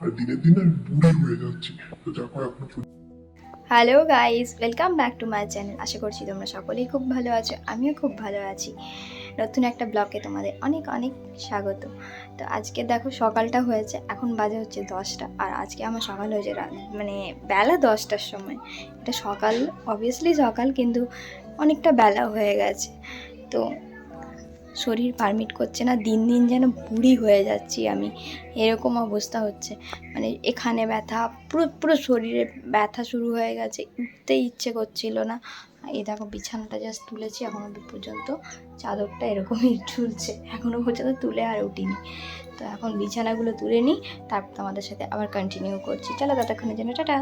আর দিনের দিন আমি বুড়ি হয়ে যাচ্ছি। তো দেখো hello guys welcome back to my channel আশা করছি তোমরা সকলেই খুব ভালো আছো, আমিও খুব ভালো আছি। নতুন একটা ব্লগে তোমাদের অনেক অনেক স্বাগত। তো আজকে দেখো সকালটা হয়েছে, এখন বাজে হচ্ছে দশটা। আর আজকে আমার সকাল হয়েছে মানে বেলা দশটার সময়। এটা সকাল অবভিয়াসলি সকাল, কিন্তু অনেকটা বেলা হয়ে গেছে। তো শরীর পারমিট করছে না, দিন দিন যেন বুড়ি হয়ে যাচ্ছি আমি। এরকম অবস্থা হচ্ছে। মানে এখানে ব্যথা, পুরো পুরো শরীরে ব্যথা শুরু হয়ে গেছে উঠতেই ইচ্ছে করছিল না। এই দেখো বিছানাটা জাস্ট তুলেছি এখনও পর্যন্ত চাদরটা এরকমই ঝুলছে এখনও পর্যন্ত তুলে আর উঠিনি। তো এখন বিছানাগুলো তুলে নিই, তারপর তোমাদের সাথে আবার কন্টিনিউ করছি। চলো ততক্ষণের জন্য টাটা।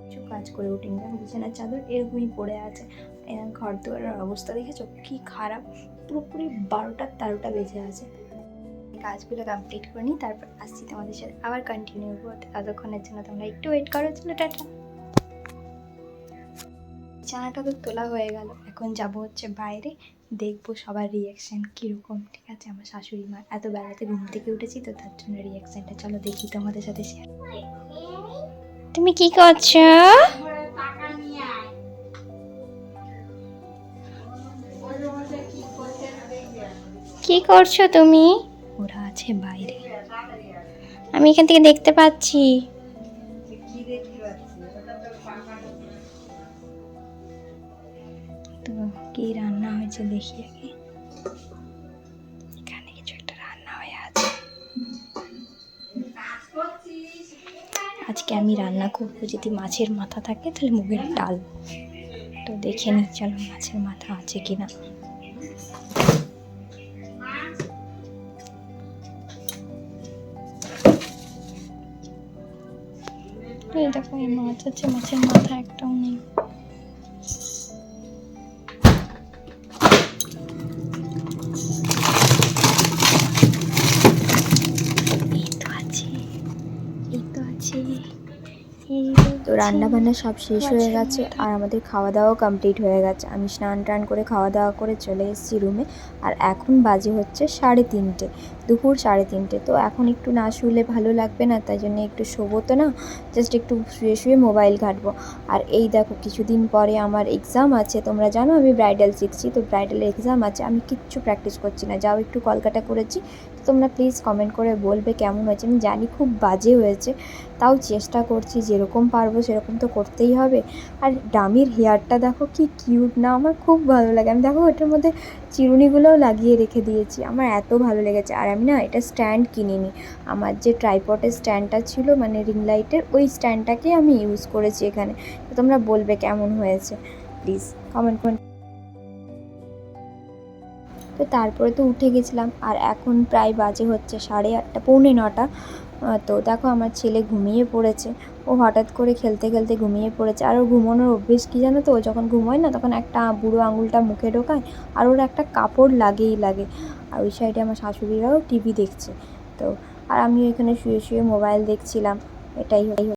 কিছু কাজ করে উঠিনি, দেখো বিছানার চাদর এরকমই পড়ে আছে। ঘর দুয়ারের অবস্থা দেখেছ? কি খারাপ। পুরোপুরি বারোটা তেরোটা বেজে আছে। কাজগুলো কমপ্লিট করে নিই, তারপর আসছি তোমাদের সাথে। আবার কন্টিনিউ করতে। ততক্ষণের জন্য তোমরা একটু ওয়েট করো চলো, টাটা। বিছানাটা তো তোলা হয়ে গেল। এখন যাব হচ্ছে বাইরে। দেখব সবার রিয়াকশান কীরকম, ঠিক আছে? আমার শাশুড়ি মা এত বেলাতে ঘুম থেকে উঠেছি, তো তার জন্য রিয়াকশানটা চলো দেখি তোমাদের সাথে শেয়ার তুমি কি করছ? কি করছ তুমি? ওরা আছে বাইরে। আমি এখান থেকে দেখতে পাচ্ছি। তো কি রান্না হয়েছে দেখি আগে। এখানে কিছু একটা রান্না হয়ে আছে। আজকে আমি রান্না করব যদি মাছের মাথা থাকে তাহলে মুগের ডাল। তো দেখে নিই চলো মাছের মাথা আছে কিনা। এই দেখো এই মাছ আছে মাছের মাথা একটাও নেই। তো রান্না বান্না সব শেষ হয়ে গেছে আর আমাদের খাওয়া দাওয়াও কমপ্লিট হয়ে গেছে। আমি স্নান টান করে খাওয়া দাওয়া করে চলে এসেছি রুমে আর এখন বাজে হচ্ছে সাড়ে তিনটে। দুপুর সাড়ে তিনটে। তো এখন একটু না শুলে ভালো লাগবে না, তাই জন্য একটু শোবো তো না জাস্ট একটু শুয়ে শুয়ে মোবাইল ঘাঁটবো। আর এই দেখো কিছুদিন পরে আমার এক্সাম আছে, তোমরা জানো আমি ব্রাইডাল শিখছি, তো ব্রাইডাল এক্সাম আছে, আমি কিচ্ছু প্র্যাকটিস করছি না, যাও একটু কলকাতা করেছি, তো তোমরা প্লিজ কমেন্ট করে বলবে কেমন হয়েছে, আমি জানি খুব বাজে হয়েছে, তাও চেষ্টা করছি, যেরকম পারব সেরকম তো করতেই হবে। আর ডামির হেয়ারটা দেখো কি কিউট না, আমার খুব ভালো লাগে, আমি দেখো ওটার মধ্যে চিরুনিগুলোও লাগিয়ে রেখে দিয়েছি, আমার এত ভালো লেগেছে, আর আমি না এটা স্ট্যান্ড কিনিনি। আমার যে ট্রাইপটের স্ট্যান্ডটা ছিল মানে রিং লাইটের ওই স্ট্যান্ডটাকে আমি ইউজ করেছি এখানে। তো তোমরা বলবে কেমন হয়েছে? প্লিজ কমেন্ট করে তো তারপরে তো উঠে গেছিলাম, আর এখন প্রায় বাজে হচ্ছে সাড়ে আটটা, পৌনে নটা। তো দেখো আমার ছেলে ঘুমিয়ে পড়েছে। ও হঠাৎ করে খেলতে খেলতে ঘুমিয়ে পড়েছে। আর ওর ঘুমানোর অভ্যেস কী জানো তো? ও যখন ঘুমোয় না, তখন একটা বুড়ো আঙুলটা মুখে ঢোকায়, আর ওর একটা কাপড় লাগেই লাগে। আর ওই সাইডে আমার শাশুড়িরাও টিভি দেখছে। তো, আর আমি এখানে শুয়ে শুয়ে মোবাইল দেখছিলাম। এটাই